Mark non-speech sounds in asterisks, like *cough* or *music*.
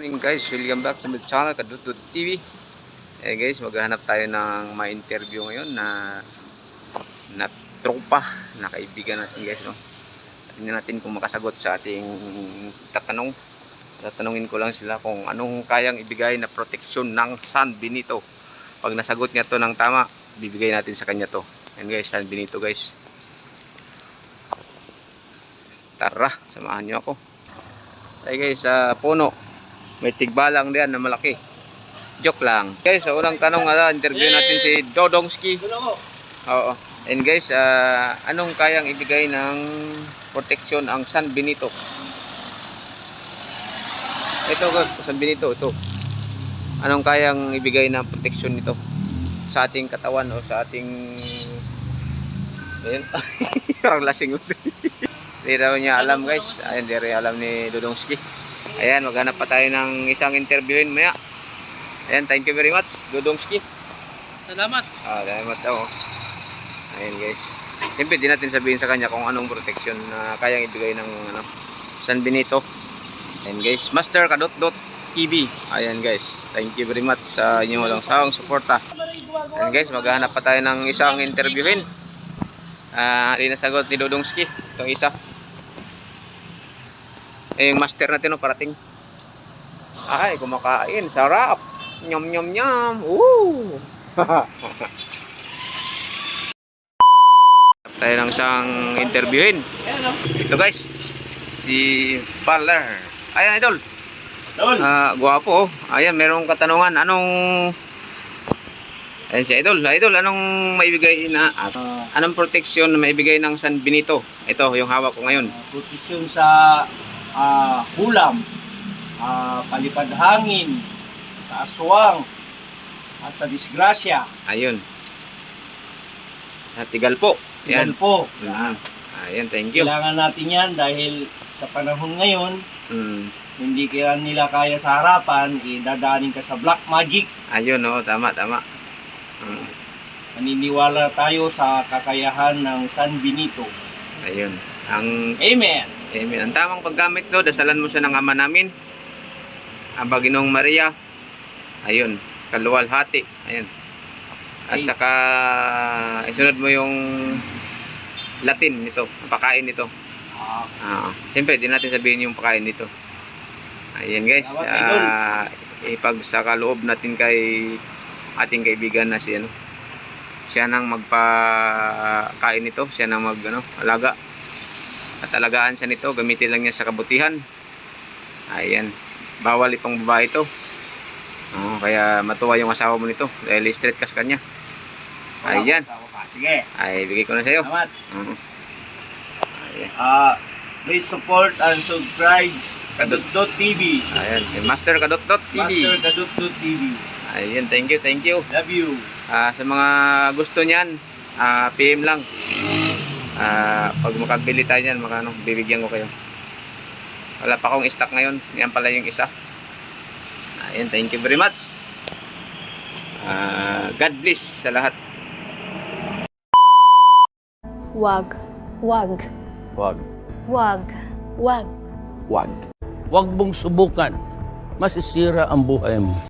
morning guys, welcome back sa my channel Kadutut TV Eh guys, maghahanap tayo ng may interview ngayon na na tropa, na kaibigan natin guys no. Tingnan natin kung makasagot sa ating tatanong. Tatanungin ko lang sila kung anong kayang ibigay na proteksyon ng San Benito. Pag nasagot niya to ng tama, bibigay natin sa kanya to. Yan guys, San Benito guys. Tara, samahan niyo ako. Ay guys, sa puno may tigbalang diyan na malaki. Joke lang. Guys, sa unang tanong nga, interview natin si Dodongski. Oo. And guys, ah, anong kayang ibigay ng proteksyon ang San Benito? Ito, San Benito, ito. Anong kayang ibigay ng proteksyon nito sa ating katawan o sa ating Ayun. Parang *laughs* lasing. Hindi daw niya alam guys. Ayun, hindi rin alam ni Dodongski. Ayan, maghanap pa tayo ng isang interviewin maya. Ayan, thank you very much, Dodongski. Salamat. Ah, salamat daw. Ayan guys. Siyempre, di natin sabihin sa kanya kung anong protection na kayang ibigay ng ano, San Benito. Ayan guys, Master Kadot Dot TV. Ayan guys, thank you very much sa inyong walang sawang suporta. Ayan guys, maghanap pa tayo ng isang interviewin. Ah, di nasagot ni Dodongski. Itong isa. Eh, yung master natin no, parating. Ay, kumakain. Sarap. Nyam nyam nyam. Woo! tayo ng isang interviewin. Ito guys. Si Parler. Ayan, idol. Tol. Ah, guwapo. oh. Ayan, merong katanungan. Anong Ayan si Idol. Idol, anong maibigay na ah, anong protection na maibigay ng San Benito? Ito, yung hawak ko ngayon. proteksyon sa ah, hulam, ah, palipad hangin, sa aswang, at sa disgrasya. Ayun. At tigal po. Yan. po. Mm. Ayan, thank you. Kailangan natin yan dahil sa panahon ngayon, Mm. hindi kaya nila kaya sa harapan, idadaanin ka sa black magic. Ayun, oh, tama, tama. Mm. Naniniwala tayo sa kakayahan ng San Benito. Ayun. Ang Amen. Amen. Ang tamang paggamit do, dasalan mo siya ng ama namin. Ang Baginong Maria. Ayun, kaluwalhati. Ayun. At saka isunod mo yung Latin nito, pakain nito. Ah, Ah, siyempre, di natin sabihin yung pakain nito. Ayan guys, idol. ah, ipagsaka-loob natin kay ating kaibigan na si ano. Siya nang magpakain nito, siya nang mag ano, alaga. At alagaan siya nito, gamitin lang niya sa kabutihan. Ayan, bawal itong babae ito. Oh, kaya matuwa yung asawa mo nito dahil straight ka sa kanya. Ayan. Sige. Ay, bigay ko na sa iyo. Salamat. Ah, please support and subscribe Kadut. Kadut.tv. Ayan, kay Master Kadot Dot TV. Master Kadut.tv. Ayan, thank you, thank you. Love you. Ah, sa mga gusto niyan, ah, PM lang. Ah, pag makabili tayo niyan, makano, bibigyan ko kayo. Wala pa akong stock ngayon. Yan pala yung isa. Ayan, thank you very much. Ah, God bless sa lahat. Wag. Wag. Wag. Wag. Wag. Wag. Huwag mong subukan. Masisira ang buhay mo.